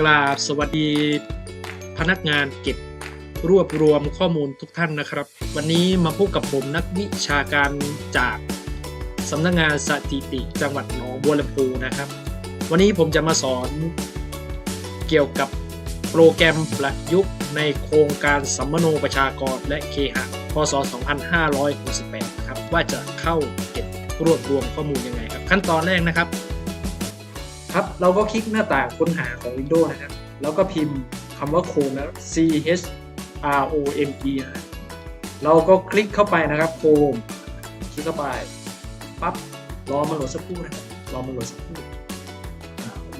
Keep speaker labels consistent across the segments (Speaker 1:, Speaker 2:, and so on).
Speaker 1: กราบสวัสดีพนักงานเก็บรวบรวมข้อมูลทุกท่านนะครับ วันนี้มาพบกับผมนักวิชาการจากสำนักงานสถิติจังหวัดหนองบัวลำพูนะครับ วันนี้ผมจะมาสอนเกี่ยวกับโปรแกรมประยุกต์ในโครงการสัมมโนประชากรและเคหะพศ 2568 นะครับ ว่าจะเข้าเก็บรวบรวมข้อมูลยังไงครับ ขั้นตอนแรกนะครับ ครับ เราก็คลิกหน้าต่างค้นหาของ Windows นะครับ แล้วก็พิมพ์คำว่าโคมนะ C H R O M E นะเราก็คลิกเข้าไปนะครับโคมคลิกเข้าไปปั๊บรอมันโหลดสักครู่นะครับรอมันโหลดสักครู่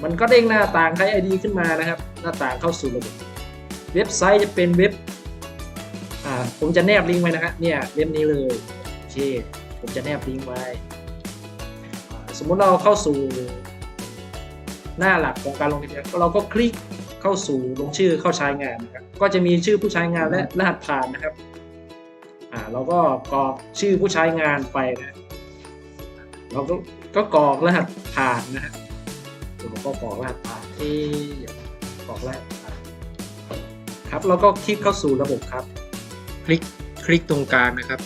Speaker 1: มันก็เด้งหน้าต่างใช้ ID ขึ้นมานะครับ หน้าต่างเข้าสู่ระบบเว็บไซต์จะเป็นเว็บอ่าผมจะแนบลิงก์ไว้นะครับเนี่ยเว็บนี้เลยโอเคผมจะแนบลิงก์ไว้ สมมุติเราเข้าสู่ หน้าหลักของการลงทะเบียนเราก็คลิกเข้าสู่ลงชื่อเข้าใช้งานนะครับก็จะมีชื่อผู้ใช้งานและรหัสผ่านนะครับอ่าเราก็กรอกชื่อผู้ใช้งานไปนะเราก็ก็กรอกรหัสผ่านนะฮะเราก็กรอกรหัสผ่านที่กรอกรหัสผ่านครับเราก็คลิกเข้าสู่ระบบครับ คลิกคลิกตรงกลางนะครับ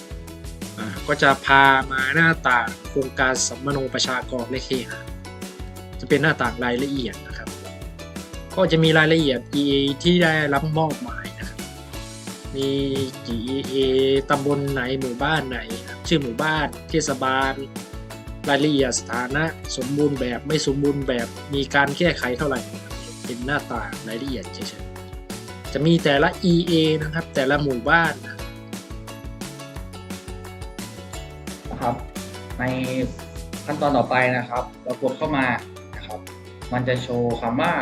Speaker 1: อ่าก็จะพามาหน้าต่างโครงการสัมมโนประชากรและเคหะ จะเป็นหน้าต่างรายละเอียดนะครับ ก็จะมีรายละเอียด EA ที่ได้รับมอบหมายนะครับ มีกี่ EA ตำบลไหนหมู่บ้านไหน ชื่อหมู่บ้าน เทศบาล รายละเอียดสถานะสมบูรณ์แบบไม่สมบูรณ์แบบมีการแก้ไขเท่าไหร่ เป็นหน้าต่างรายละเอียดเฉยๆจะมีแต่ละ EA นะครับ แต่ละหมู่บ้านนะครับ
Speaker 2: ในขั้นตอนต่อไปนะครับ เรากดเข้ามา มันจะโชว์คำว่า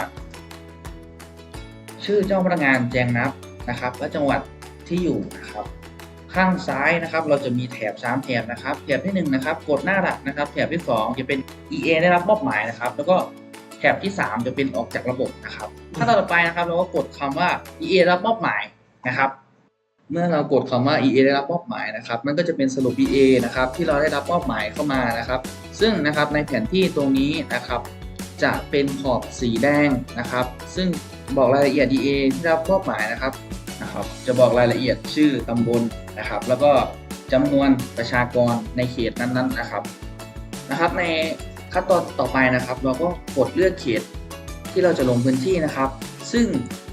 Speaker 2: ชื่อเจ้าพนักงานแจ้งนับนะครับ และจังหวัดที่อยู่นะครับ ข้างซ้ายนะครับ เราจะมีแถบ3แถบนะครับแถบที่1นะครับ กดหน้าหลักนะครับ แถบที่ 2 จะเป็น EA ได้รับมอบหมายนะครับ แล้วก็แถบที่ 3 จะเป็นออกจากระบบนะครับขั้นตอนต่อไปนะครับ เราก็กดคำว่า EA ได้รับมอบหมายนะครับ เมื่อเรากดคำว่า EA ได้รับมอบหมายนะครับ มันก็จะเป็นสรุป EA นะครับที่เราได้รับมอบหมายเข้ามานะครับ ซึ่งนะครับในแผนที่ตรงนี้นะครับ จะเป็นขอบสีแดงนะครับ ซึ่งบอกรายละเอียด EA ที่รับมอบหมายนะครับนะครับ จะบอกรายละเอียดชื่อตำบลนะครับ แล้วก็จำนวนประชากรในเขตนั้นๆนะครับนะครับ ในขั้นตอนต่อไปนะครับ เราก็กดเลือกเขตที่เราจะลงพื้นที่นะครับ ซึ่ง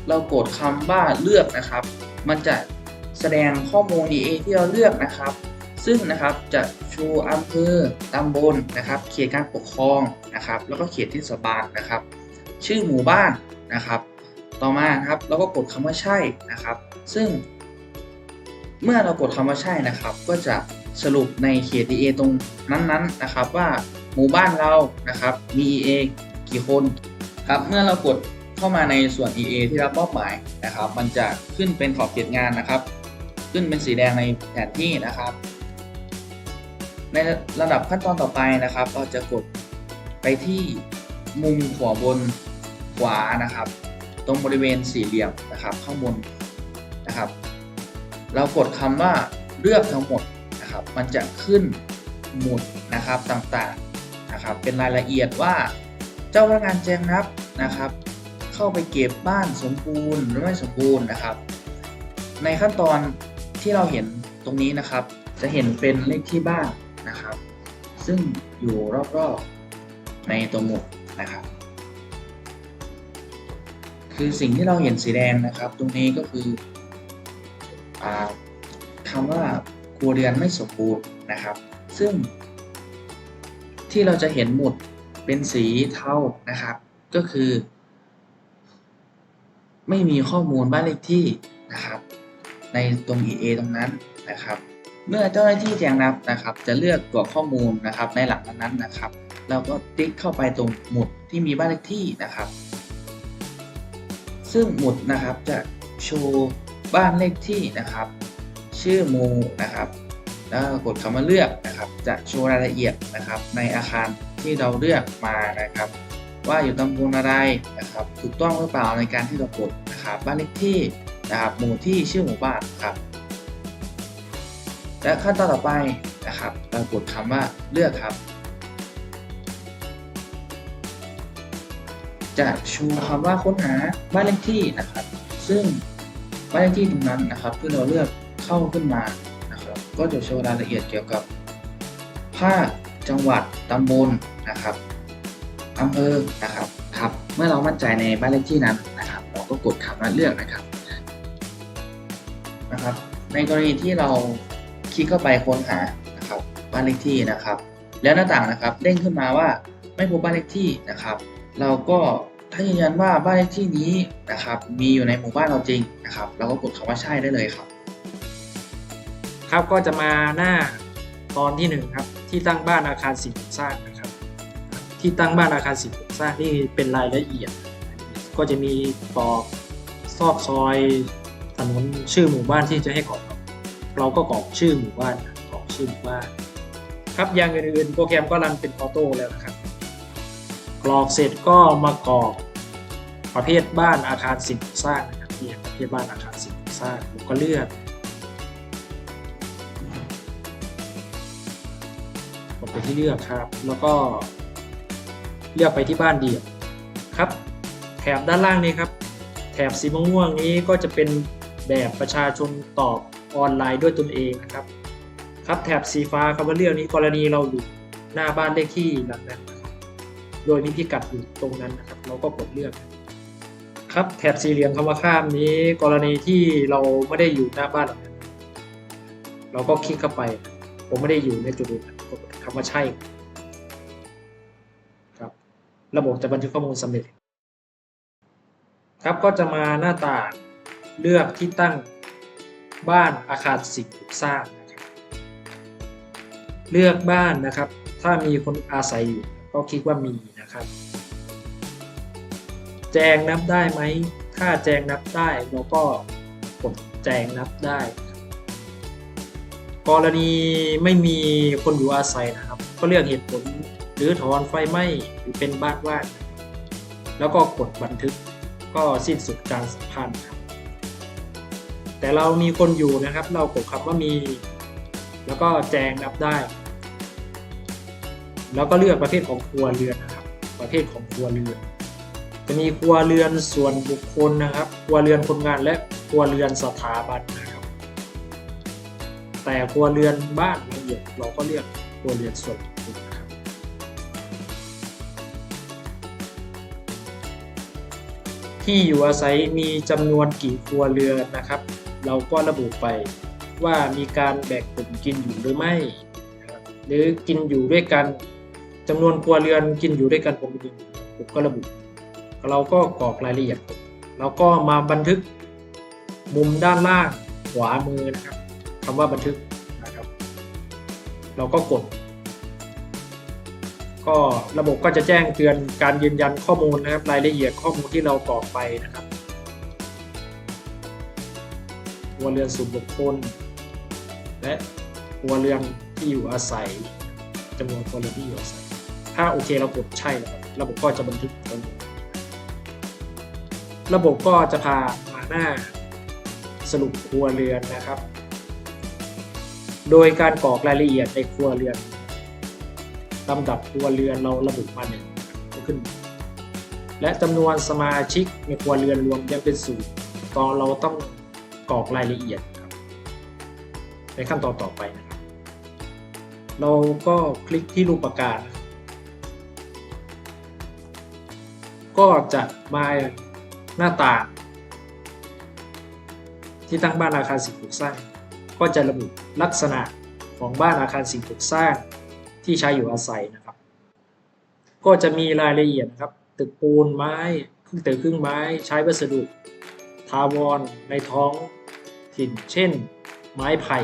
Speaker 2: เรากดคำว่าเลือกนะครับ มันจะแสดงข้อมูล EA ที่เราเลือกนะครับ ซึ่งนะครับจะชูอำเภอตำบลนะครับ เขตการปกครองนะครับ แล้วก็เขตเทศบาลนะครับ ชื่อหมู่บ้านนะครับ ต่อมาครับเราก็กดคำว่าใช่นะครับ ซึ่ง เมื่อเรากดคำว่าใช่นะครับ ก็จะสรุปในเขต EA ตรงนั้นๆนะครับ ว่าหมู่บ้านเรานะครับมี EA กี่คนครับเมื่อเรากดเข้ามาในส่วน EA ที่รับมอบหมายนะครับ มันจะขึ้นเป็นขอบเขตงานนะครับ ขึ้นเป็นสีแดงในแผนที่นะครับ ในระดับขั้นตอนต่อไปนะครับ เราจะกดไปที่มุมขวาบนขวานะครับ ตรงบริเวณสี่เหลี่ยมนะครับข้างบนนะครับ เรากดคำว่าเลือกทั้งหมดนะครับ มันจะขึ้นหมุดนะครับต่างๆนะครับ เป็นรายละเอียดว่าเจ้าพนักงานแจ้งนับนะครับ เข้าไปเก็บบ้านสมบูรณ์หรือไม่สมบูรณ์นะครับ ในขั้นตอนที่เราเห็นตรงนี้นะครับ จะเห็นเป็นเลขที่บ้าน ซึ่งอยู่รอบๆในตัวหมุดนะครับ คือสิ่งที่เราเห็นสีแดงนะครับ ตรงนี้ก็คืออคำว่าครัวเรือนไม่สมบูรณ์นะครับ ซึ่ง ที่เราจะเห็นหมุดเป็นสีเทานะครับ ก็คือ ไม่มีข้อมูลบ้านเลขที่นะครับ ในตรง EA ตรงนั้นนะครับ เมื่อเจ้าหน้าที่แจ้งนับนะครับ จะเลือกกรอกข้อมูลนะครับในหลังนั้นนะครับ เราก็ติ๊กเข้าไปตรงหมุดที่มีบ้านเลขที่นะครับ ซึ่งหมุดนะครับจะโชว์บ้านเลขที่นะครับ ชื่อหมู่นะครับ แล้วก็กดคำว่าเลือกนะครับ จะโชว์รายละเอียดนะครับ ในอาคารที่เราเลือกมานะครับ ว่าอยู่ตำบลอะไรนะครับ ถูกต้องหรือเปล่าในการที่เรากดนะครับ บ้านเลขที่นะครับหมู่ที่ชื่อหมู่บ้านครับ และขั้นตอนต่อไปนะครับ เรากดคำว่าเลือกครับ จะชูคำว่าค้นหาบ้านเลขที่นะครับ ซึ่งบ้านเลขที่ตรงนั้นนะครับที่เราเลือกเข้าขึ้นมานะครับ ก็จะโชว์รายละเอียดเกี่ยวกับภาคจังหวัดตำบลนะครับอำเภอนะครับครับ เมื่อเรามั่นใจในบ้านเลขที่นั้นนะครับ เราก็กดคำว่าเลือกนะครับนะครับ ในกรณีที่เรา คลิกเข้าไปค้นหานะครับบ้านเลขที่นะครับ แล้วหน้าต่างนะครับเด้งขึ้นมาว่าไม่พบบ้านเลขที่นะครับ เราก็ถ้ายืนยันว่าบ้านเลขที่นี้นะครับ มีอยู่ในหมู่บ้านเราจริงนะครับ เราก็กดคำว่าใช่ได้เลยครับ
Speaker 1: ครับก็จะมาหน้าตอนที่หนึ่งครับที่ตั้งบ้านอาคารสิ่งปลูกสร้างนะครับ ที่ตั้งบ้านอาคารสิ่งปลูกสร้างที่เป็นรายละเอียด ก็จะมีตอกซอกซอยถนนชื่อหมู่บ้านที่จะให้กรอก เราก็กรอกชื่อหมู่บ้านกรอกชื่อหมู่บ้านครับอย่างอื่นๆโปรแกรมก็รันเป็นออโต้แล้วนะครับกรอกเสร็จก็มากรอกประเภทบ้านอาคารสิ่งปลูกสร้างนะครับที่ประเภทบ้านอาคารสิ่งปลูกสร้างผมก็เลือกกดไปที่เลือกครับ แล้วก็เลือกไปที่บ้านเดี่ยวครับ แถบด้านล่างนี้ครับ แถบสีม่วงๆนี้ก็จะเป็นแบบประชาชนตอบ ออนไลน์ด้วยตนเองนะครับครับแถบสีฟ้าคำว่าเลือกนี้กรณีเราอยู่หน้าบ้านเลขที่หลังนั้นนะครับโดยมีพิกัดอยู่ตรงนั้นนะครับ เราก็กดเลือก ครับแถบสีเหลี่ยมคำว่าข้ามนี้ กรณีที่เราไม่ได้อยู่หน้าบ้านหลังนั้นเราก็คลิกเข้าไป ผมไม่ได้อยู่ในจุดนั้นกดคำว่าใช่ครับ ระบบจะบันทึกข้อมูลสำเร็จ ครับก็จะมาหน้าต่างเลือกที่ตั้ง บ้านอาคารสิ่งปลูกสร้างนะครับเลือกบ้านนะครับ ถ้ามีคนอาศัยอยู่ก็คลิกว่ามีนะครับ แจงนับได้ไหม ถ้าแจงนับได้เราก็กดแจงนับได้ กรณีไม่มีคนอยู่อาศัยนะครับ ก็เลือกเหตุผลหรือถอนไฟไหม้หรือเป็นบ้านว่างแล้วก็กดบันทึกก็สิ้นสุดการสัมพันธ์ครับ แต่เรามีคนอยู่นะครับ เรากดคำว่ามี แล้วก็แจงนับได้ แล้วก็เลือกประเภทของครัวเรือนนะครับ ประเภทของครัวเรือนจะมีครัวเรือนส่วนบุคคลนะครับ ครัวเรือนคนงานและครัวเรือนสถาบันนะครับ แต่ครัวเรือนบ้านละเอียดเราก็เลือกครัวเรือนส่วนบุคคลนะครับ ที่อยู่อาศัยมีจำนวนกี่ครัวเรือนนะครับ เราก็ระบุไปว่ามีการแบ่งกลุ่มกินอยู่หรือไม่ หรือกินอยู่ด้วยกันจำนวนครัวเรือนกินอยู่ด้วยกันผมหนึ่งผมก็ระบุ เราก็กรอกรายละเอียดแล้วก็มาบันทึกมุมด้านล่างขวามือนะครับคำว่าบันทึกนะครับ เราก็กด ก็ระบบก็จะแจ้งเตือนการยืนยันข้อมูลนะครับ รายละเอียดข้อมูลที่เรากรอกไปนะครับ วเรือนส่วนบุคคล และครัวเรือนที่อยู่อาศัยจำนวนครัวเรือนที่อยู่อาศัย ถ้าโอเคเรากดใช่นะครับระบบก็จะบันทึกข้อมูลระบบก็จะพามาหน้าสรุปครัวเรือนนะครับ โดยการกรอกรายละเอียดในครัวเรือนลำดับครัวเรือนเราระบุมาหนึ่งก็ขึ้น และจำนวนสมาชิกในครัวเรือนรวมยังเป็นศูนย์ตอนเราต้อง กรอกรายละเอียดครับในขั้นตอนต่อไปนะครับ เราก็คลิกที่รูปประกาศก็จะมาหน้าต่างที่ตั้งบ้านอาคารสิ่งปลูกสร้าง ก็จะระบุลักษณะของบ้านอาคารสิ่งปลูกสร้าง ที่ใช้อยู่อาศัยนะครับ ก็จะมีรายละเอียดนะครับ ตึกปูนไม้ ครึ่งตึกครึ่งไม้ ใช้วัสดุาวรในท้องถิ่นเช่น ไม้ไผ่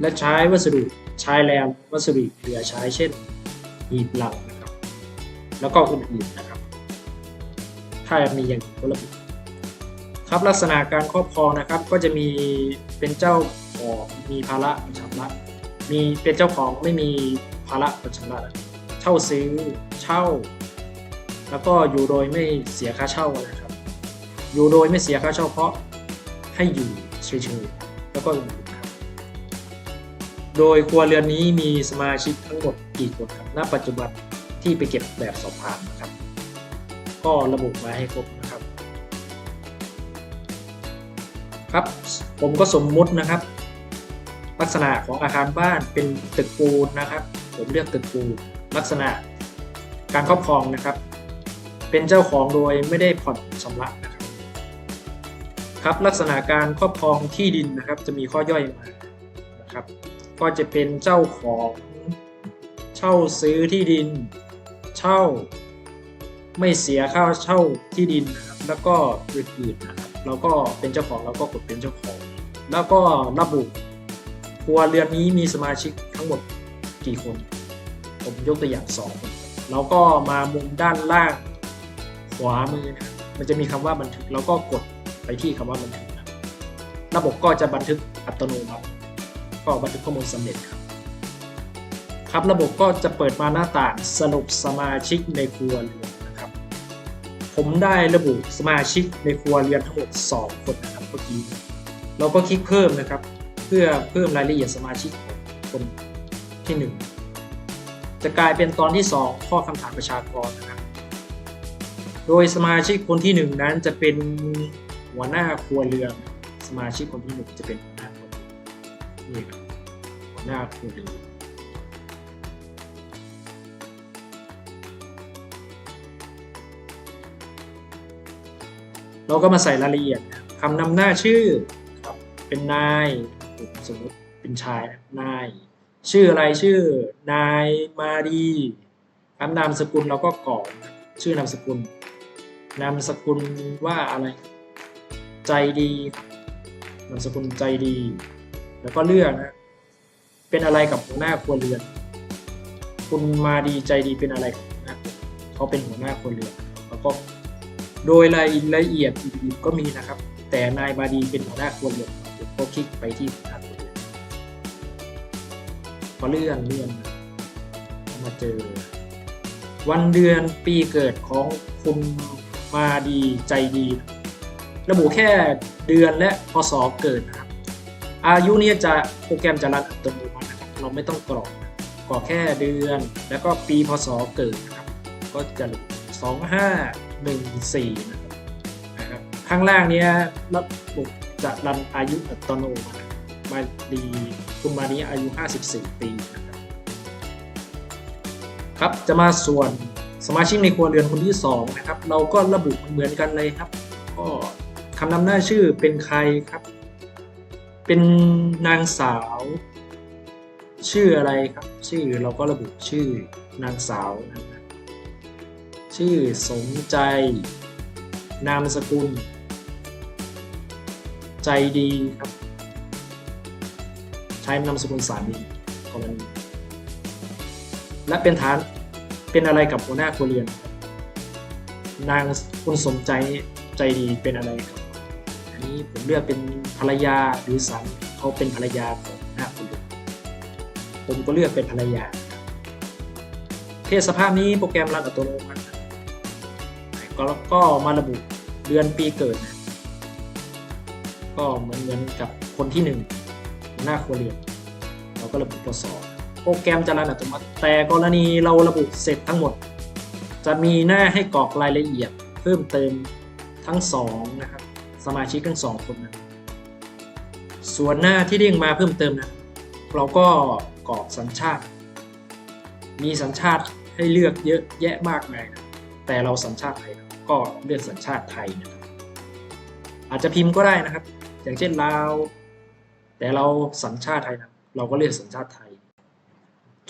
Speaker 1: และใช้วัสดุใช้แรมวัสดุเหลือใช้เช่นหีบเหลังนะครับแล้วก็อื่นๆนะครับ ถ้ามีอย่างก็ระบุครับลักษณะการครอบครองนะครับก็จะมีเป็นเจ้าของมีภาระประชำระมีเป็นเจ้าของไม่มีภาระประชำระเช่าซื้อเช่า แล้วก็อยู่โดยไม่เสียค่าเช่านะครับ อยู่โดยไม่เสียค่าเช่าเพราะให้อยู่เฉยๆแล้วก็อื่นๆครับ โดยครัวเรือนนี้มีสมาชิกทั้งหมดกี่คนครับ ณ ปัจจุบันที่ไปเก็บแบบสอบถามนะครับ ก็ระบุมาให้ครบนะครับ ครับ ผมก็สมมุตินะครับ ลักษณะของอาคารบ้านเป็นตึกปูนนะครับ ผมเรียกตึกปูนลักษณะการครอบครองนะครับ เป็นเจ้าของโดยไม่ได้ผ่อนชำระนะครับครับลักษณะการครอบครองที่ดินนะครับ จะมีข้อย่อยมานะครับ ก็จะเป็นเจ้าของเช่าซื้อที่ดิน เช่า ไม่เสียค่าเช่าที่ดินนะครับแล้วก็อื่นๆนะครับเราก็เป็นเจ้าของเราก็กดเป็นเจ้าของ แล้วก็ระบุครัวเรือนนี้มีสมาชิกทั้งหมดกี่คน ผมยกตัวอย่างสองแล้วก็มามุมด้านล่าง ขวามือนะครับมันจะมีคำว่าบันทึกเราก็กดไปที่คำว่าบันทึกนะครับระบบก็จะบันทึกอัตโนมัติก็บันทึกข้อมูลสำเร็จครับ ครับระบบก็จะเปิดมาหน้าต่างสรุปสมาชิกในครัวเรือนนะครับ ผมได้ระบุสมาชิกในครัวเรือนทั้งหมด 2 คนนะครับเมื่อกี้เราก็คลิกเพิ่มนะครับ เพื่อเพิ่มรายละเอียดสมาชิกคนที่ 1 จะกลายเป็นตอนที่ 2 ข้อคำถามประชากรนะครับ โดยสมาชิกคนที่ 1 นั้นจะเป็นหัวหน้าครัวเรือนสมาชิกคนที่ 1 จะเป็นหัวหน้าครัวเรือนี่ครับหัวหน้าครัวเรือนเราก็มาใส่รายละเอียดคำนำหน้าชื่อครับเป็นนายสมมติเป็นชายนาย ชื่ออะไรชื่อนายมาดีคำนามสกุลเราก็กรอกชื่อนามสกุล นามสกุลว่าอะไร ใจดีนามสกุลใจดี แล้วก็เลือกนะ เป็นอะไรกับหัวหน้าครัวเรือน คุณมาดีใจดีเป็นอะไรกับหัวหน้าเขาเป็นหัวหน้าครัวเรือน แล้วก็โดยรายละเอียดอื่นก็มีนะครับ แต่นายบาดีเป็นหัวหน้าครัวเรือนผมก็คลิกไปที่หัวหน้าครัวเรือนพอเลื่อนเลื่อนมาเจอ วันเดือนปีเกิดของคุณ มาดีใจดี ระบุแค่เดือนและพศเกิดนะครับ อายุเนี่ยจะโปรแกรมจะรันอัตโนมัตินะครับเราไม่ต้องกรอกกรอกแค่เดือนแล้วก็ปีพศเกิดนะครับ ก็จะสองห้าหนึ่งสี่นะครับข้างล่างเนี้ยระบบจะรันอายุอัตโนมัติมาดีคุณมานี้อายุ 54 ปีนะครับครับจะมาส่วน สมาชิกในครัวเรือนคนที่2นะครับเราก็ระบุเหมือนกันเลยครับ ก็คำนำหน้าชื่อเป็นใครครับ เป็นนางสาว ชื่ออะไรครับ ชื่อเราก็ระบุชื่อนางสาวนะชื่อสมใจ นามสกุล ใจดีครับ ใช้นามสกุลสามีกรณีและเป็นฐาน เป็นอะไรกับหัวหน้าครัวเรือน นางคุณสมใจใจดีเป็นอะไรครับอันนี้ผมเลือกเป็นภรรยาหรือสามีเขาเป็นภรรยาของหัวหน้าครัวเรือนผมก็เลือกเป็นภรรยา เพศสภาพนี้โปรแกรมรันอัตโนมัติก็ก็มาระบุเดือนปีเกิดนะก็เหมือนเหมือนกับคนที่หนึ่งหัวหน้าครัวเรือนเราก็ระบุตัวสอบ โปรแกรมจะรันอัตโนมัติ แต่กรณีเราระบุเสร็จทั้งหมด จะมีหน้าให้กรอกรายละเอียด เพิ่มเติมทั้งสองนะครับสมาชิกทั้งสองคนนะส่วนหน้าที่เด้งมาเพิ่มเติมนะ เราก็กรอกสัญชาติ มีสัญชาติให้เลือกเยอะแยะมากมายนะแต่เราสัญชาติไทยก็เลือกสัญชาติไทยนะครับอาจจะพิมพ์ก็ได้นะครับ อย่างเช่นลาวแต่เราสัญชาติไทยนะเราก็เลือกสัญชาติไทย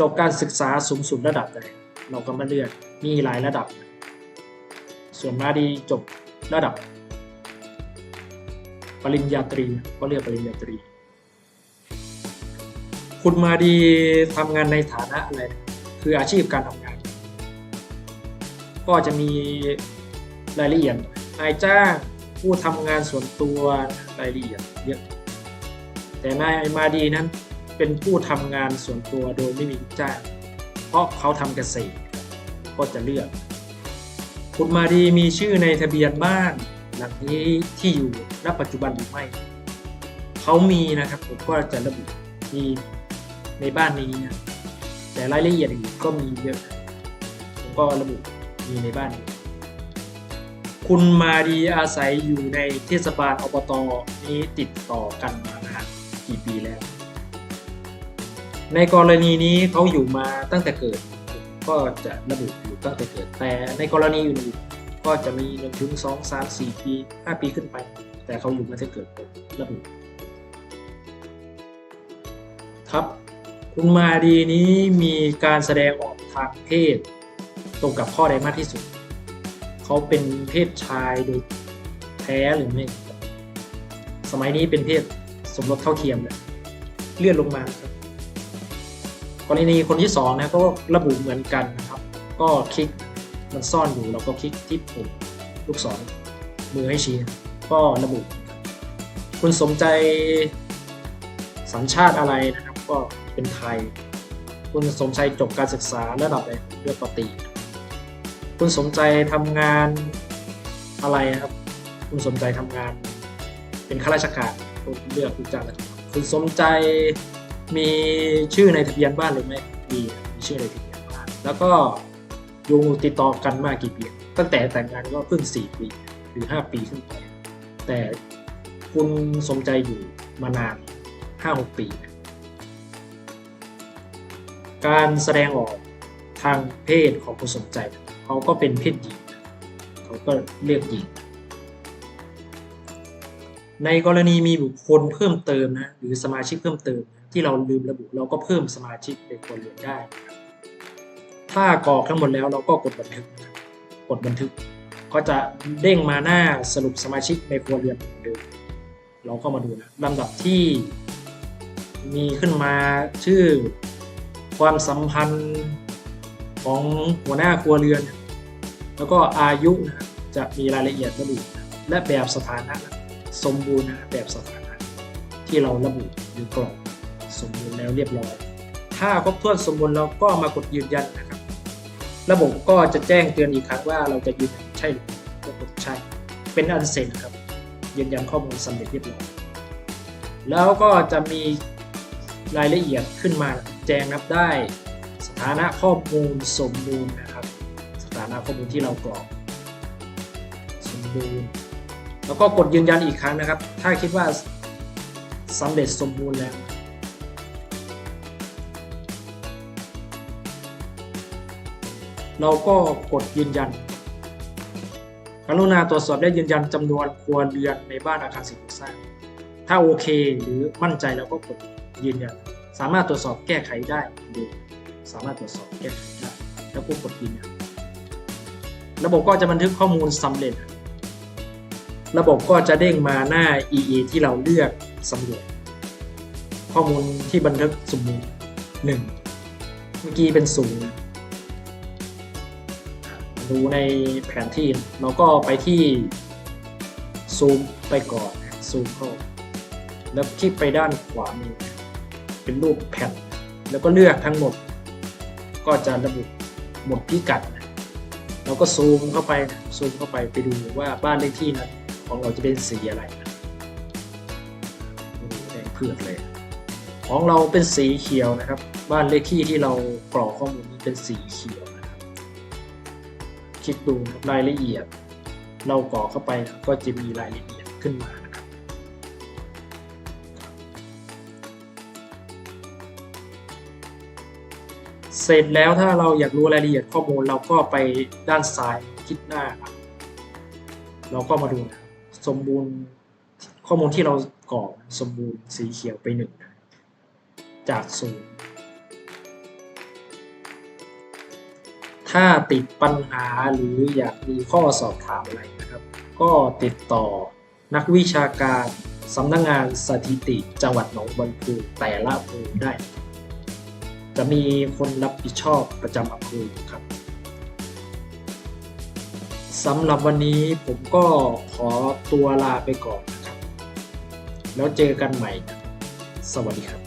Speaker 1: จบการศึกษาสูงสุดระดับใดเราก็มาเลือกมีหลายระดับ ส่วนมาดีจบระดับ ปริญญาตรีก็เลือกปริญญาตรี คุณมาดีทำงานในฐานะอะไรคืออาชีพการทำงาน ก็จะมีรายละเอียดนายจ้างผู้ทำงานส่วนตัวรายละเอียดเยอะแต่นายมาดีนั้น เป็นผู้ทำงานส่วนตัวโดยไม่มีลูกจ้าง เพราะเขาทำเกษตรก็จะเลือก คุณมาดีมีชื่อในทะเบียนบ้านหลังนี้ที่อยู่ณปัจจุบันหรือไม่ เขามีนะครับผมก็จะระบุมีในบ้านนี้นะแต่รายละเอียดอื่นก็มีเยอะผมก็ระบุมีในบ้านอยู่คุณมาดีอาศัยอยู่ในเทศบาลอบตนี้ติดต่อกันมานานกี่ปีแล้ว ในกรณีนี้เขาอยู่มาตั้งแต่เกิด ก็จะระบุอยู่ตั้งแต่เกิด แต่ในกรณีอื่นๆก็จะมีหนึ่งถึงสองสามสี่ปีห้าปีขึ้นไป แต่เขาอยู่มาตั้งแต่เกิดระบุครับคุณมาดีนี้มีการแสดงออกทางเพศ ตรงกับข้อใดมากที่สุด เขาเป็นเพศชายโดยแท้หรือไม่ สมัยนี้เป็นเพศสมรสเท่าเทียมเลยเลื่อนลงมาครับ กรณีคนที่สองนะก็ระบุเหมือนกันนะครับ ก็คลิกมันซ่อนอยู่เราก็คลิกที่ปุ่มลูกศรมือให้ชี้ก็ระบุ คุณสมใจสัญชาติอะไรนะครับ ก็เป็นไทย คุณสมใจจบการศึกษาระดับอะไรเลือกปกติคุณสมใจทำงานอะไรนะครับ คุณสมใจทำงาน เป็นข้าราชการคุณเลือกคุณจ้างคุณสมใจ มีชื่อในทะเบียนบ้านหรือไม่มีมีชื่อในทะเบียนบ้าน แล้วก็อยู่ติดต่อกันมากกี่ปีตั้งแต่แต่งงานก็เพิ่งสี่ปีหรือห้าปีขึ้นไป แต่คุณสมใจอยู่มานานห้าหกปี การแสดงออกทางเพศของคุณสมใจ เขาก็เป็นเพศหญิงเขาก็เลือกหญิงในกรณีมีบุคคลเพิ่มเติมนะหรือสมาชิกเพิ่มเติมนะ ที่เราลืมระบุเราก็เพิ่มสมาชิกในครัวเรือนได้ ถ้ากรอกทั้งหมดแล้วเราก็กดบันทึกนะครับกดบันทึก ก็จะเด้งมาหน้าสรุปสมาชิกในครัวเรือนเดิมเราก็มาดูนะลำดับที่มีขึ้นมาชื่อความสัมพันธ์ของหัวหน้าครัวเรือน แล้วก็อายุนะจะมีรายละเอียดระบุและแบบสถานะ สมบูรณ์แบบสถานะ ที่เราระบุหรือกรอก แล้วเรียบร้อย ถ้าครบถ้วนสมบูรณ์เราก็มากดยืนยันนะครับ ระบบก็จะแจ้งเตือนอีกครั้งว่าเราจะยืนยันใช่หรือไม่กดใช่ เป็นอันเสร็จครับ ยืนยันข้อมูลสำเร็จเรียบร้อย แล้วก็จะมีรายละเอียดขึ้นมาแจ้งนับได้ สถานะข้อมูลสมบูรณ์นะครับ สถานะข้อมูลที่เรากรอกสมบูรณ์แล้วก็กดยืนยันอีกครั้งนะครับ ถ้าคิดว่าสำเร็จสมบูรณ์แล้ว เราก็กดยืนยัน กรุณาตรวจสอบและยืนยันจำนวนครัวเรือนในบ้านอาคารสิ่งปลูกสร้าง ถ้าโอเคหรือมั่นใจแล้วก็กดยืนยัน สามารถตรวจสอบแก้ไขได้หรือสามารถตรวจสอบแก้ไขได้แล้วก็กดยืนยัน ระบบก็จะบันทึกข้อมูลสำเร็จ ระบบก็จะเด้งมาหน้า EE ที่เราเลือกสำรวจ ข้อมูลที่บันทึกสมบูรณ์หนึ่งเมื่อกี้เป็นศูนย์ ดูในแผนที่เราก็ไปที่ซูมไปก่อนซูมเข้าแล้วคลิกไปด้านขวามือเป็นรูปแผ่น แล้วก็เลือกทั้งหมด ก็จะระบุหมดพิกัด เราก็ซูมเข้าไปซูมเข้าไปไปดูว่าบ้านเลขที่นั้นของเราจะเป็นสีอะไรนะโอ้โหแดงเผือกเลย ของเราเป็นสีเขียวนะครับ บ้านเลขที่ที่เรากรอกข้อมูลนี้เป็นสีเขียว คลิกดูรายละเอียด เรากรอกเข้าไปก็จะมีรายละเอียดขึ้นมานะครับเสร็จแล้วถ้าเราอยากรู้รายละเอียดข้อมูลเราก็ไปด้านซ้ายคลิกหน้าครับเราก็มาดูนะสมบูรณ์ข้อมูลที่เรากรอกสมบูรณ์สีเขียวไปหนึ่งจากศูนย์ ถ้าติดปัญหาหรืออยากมีข้อสอบถามอะไรนะครับ ก็ติดต่อนักวิชาการสำนักงงานสถิติจังหวัดหนองบัวลำพูแต่ละอำเภอได้ จะมีคนรับผิดชอบประจำอำเภอครับสำหรับวันนี้ผมก็ขอตัวลาไปก่อนนะครับ แล้วเจอกันใหม่ สวัสดีครับ